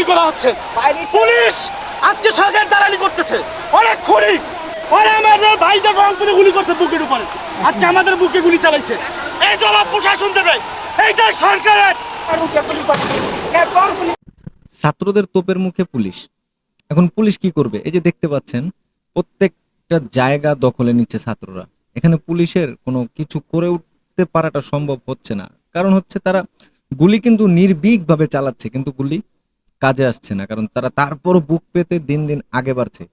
গুলি করা হচ্ছে। পুলিশ আজকে সরকার দালালি করতেছে। অনেক খুনি। ওরা আমাদের ভাইদের রংপুরে গুলি করছে বুকের উপরে। আজকে আমাদের বুকে গুলি চালাইছে। এই জবাব প্রশাসন দেবে এইটা সরকারের। ছাত্রদের তোপের মুখে পুলিশ। এখন পুলিশ কি করবে? এই যে দেখতে পাচ্ছেন, প্রত্যেকটা জায়গা দখলে নিচ্ছে ছাত্ররা। এখানে পুলিশের কোনো কিছু করে উঠতে পারাটা সম্ভব হচ্ছে না। কারণ হচ্ছে তারা গুলি কিন্তু নির্ভীকভাবে চালাচ্ছে, কিন্তু গুলি কাজে আসছে না, কারণ তারা তারপর বুক পেতে দিন দিন আগে বাড়ছে।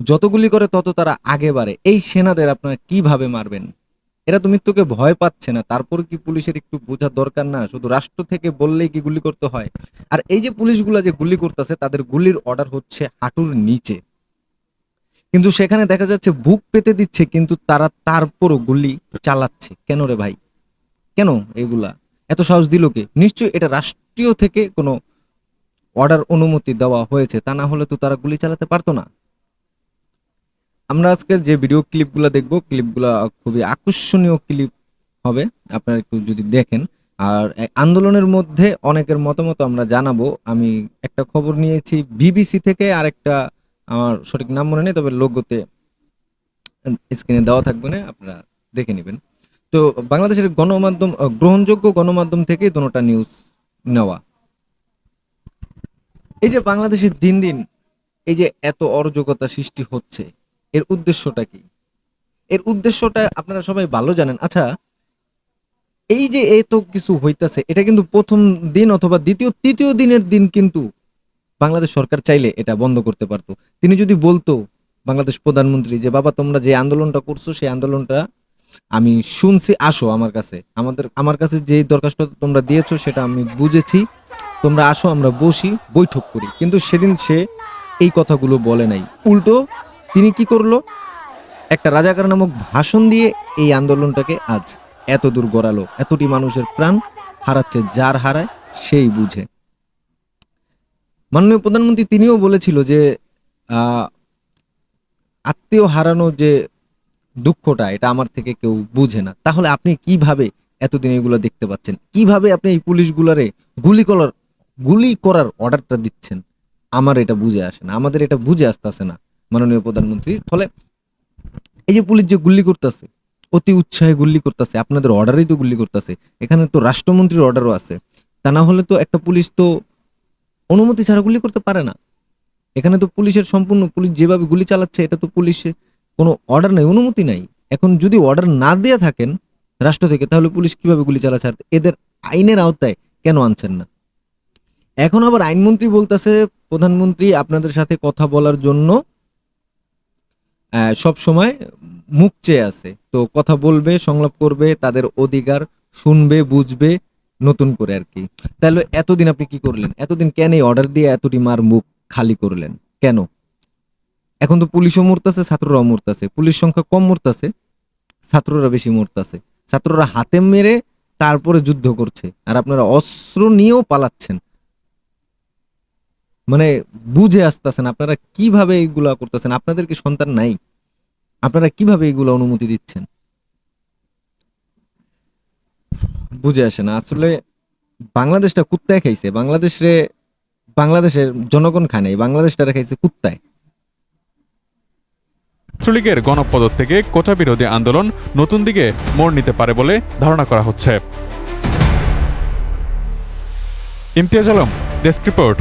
যত গুলি করে তত তারা আগে বাড়ে। এই সেনাদের আপনারা কীভাবে মারবেন? এরা তো মৃত্যুকে ভয় পাচ্ছে না, তারপর কি পুলিশের একটু বোঝার দরকার না? শুধু রাষ্ট্র থেকে বললেই কি গুলি করতে হয়? আর এই যে পুলিশগুলো যে গুলি করতেছে, তাদের গুলির অর্ডার হচ্ছে হাঁটুর নিচে। কিন্তু সেখানে দেখা যাচ্ছে বুক পেতে দিচ্ছে, কিন্তু তারা তারপরও গুলি চালাচ্ছে। কেন রে ভাই? কেন এগুলা? এত সাহস দিল কে? নিশ্চয়ই এটা রাষ্ট্রীয় থেকে কোনো অর্ডার অনুমতি দেওয়া হয়েছে, তা না হলে তো তারা গুলি চালাতে পারতো না। আমরা আজকের যে ভিডিও ক্লিপগুলো দেখব ক্লিপগুলো খুবই আকর্ষণীয় ক্লিপ হবে, আপনারা একটু যদি দেখেন। আর আন্দোলনের মধ্যে অনেকের মতামত আমরা জানাব। আমি একটা খবর নিয়েছি, বিবিসি থেকে আর একটা আমার সঠিক নাম মনে নেই, তবে লোগোতে স্ক্রিনে দেওয়া থাকবে না, আপনারা দেখে নেবেন। তো বাংলাদেশের গণমাধ্যম, গ্রহণযোগ্য গণমাধ্যম থেকে দুটোটা নিউজ নেওয়া। এই যে বাংলাদেশের দিন দিন এই যে এত অরাজকতা সৃষ্টি হচ্ছে, এর উদ্দেশ্যটা কি? এর উদ্দেশ্যটা আপনারা সবাই ভালো জানেন। আচ্ছা এই যে এত কিছু হইতাছে, এটা কিন্তু প্রথম দিন অথবা দ্বিতীয়, তৃতীয় দিনের দিন কিন্তু বাংলাদেশ সরকার চাইলে এটা বন্ধ করতে পারতো। তিনি যদি বলতো বাংলাদেশ প্রধানমন্ত্রী যে, বাবা, তোমরা যে আন্দোলনটা করছ, সেই আন্দোলনটা আমি শুনছি, আসো আমার কাছে। আমাদের, আমার কাছে যে দরখাস্ত তোমরা দিয়েছ, সেটা আমি বুঝেছি। তোমরা আসো, আমরা বসি, বৈঠক করি। কিন্তু সেদিন সে এই কথাগুলো বলে নাই। উল্টো, তিনি কি করল? একটা রাজাকার নামক ভাষণ দিয়ে এই আন্দোলনটাকে আজ এত দূর গড়ালো। এতটি মানুষের প্রাণ হারাচ্ছে, যার হারায় সেই বুঝে। মাননীয় প্রধানমন্ত্রী তিনিও বলেছিল যে আত্মীয় হারানো যে দুঃখটা, এটা আমার থেকে কেউ বুঝে না। তাহলে আপনি কীভাবে এতদিন এগুলো দেখতে পাচ্ছেন? কীভাবে আপনি এই পুলিশগুলারে গুলি করার গুলি করার অর্ডারটা দিচ্ছেন, আমার এটা বুঝে আসে না, আমাদের এটা বুঝে আসতেছে না মাননীয় প্রধানমন্ত্রী। ফলে এই যে পুলিশ যে গুলি করতেছে, অতি উৎসাহে গুলি করতেছে, আপনাদের অর্ডারেই তো গুলি করতেছে, এখানে তো রাষ্ট্রমন্ত্রীর অর্ডারও আছে, তা না হলে তো একটা পুলিশ তো অনুমতি ছাড়া গুলি করতে পারে না। এখানে তো পুলিশের সম্পূর্ণ পুলিশ যেভাবে গুলি চালাচ্ছে, এটা তো পুলিশে কোনো অর্ডার নেই, অনুমতি নাই। এখন যদি অর্ডার না দিয়ে থাকেন রাষ্ট্র থেকে, তাহলে পুলিশ কীভাবে গুলি চালাচ্ছে? এদের আইনের আওতায় কেন আনছেন না? এখন আবার আইনমন্ত্রী বলতেছে, প্রধানমন্ত্রী আপনাদের সাথে কথা বলার জন্য সব সময় মুখ চেয়ে আছে। তো কথা বলবে, সংলাপ করবে, তাদের অধিকার শুনবে, বুঝবে, নতুন করে আর কি। তাহলে এতদিন আপনি কি করলেন? এতদিন কেন এই অর্ডার দিয়ে এতটি মার মুখ খালি করলেন? কেন? এখন তো পুলিশও মরতেছে, ছাত্ররাও মরতেছে। পুলিশ সংখ্যা কম মরতেছে, ছাত্ররা বেশি মরতেছে। ছাত্ররা হাতে মেরে তারপরে যুদ্ধ করছে। আর আপনারা অস্ত্র নিয়েও পালাচ্ছেন। মানে বুঝে আসতেছেন, আপনারা কীভাবে এইগুলা করতেছেন? আপনাদের কি সন্তান নাই? আপনারা কীভাবে এইগুলো অনুমতি দিচ্ছেন? বুঝে আসে না আসলে বাংলাদেশটা কুত্তায় খাইছে। বাংলাদেশে, বাংলাদেশের জনগণ খায় নাই বাংলাদেশটা খাইছে কুত্তায়। ছাত্রলীগের গণপদত থেকে কোটা বিরোধী আন্দোলন নতুন দিকে মোড় নিতে পারে বলে ধারণা করা হচ্ছে। Imtiaz Alam, desk report.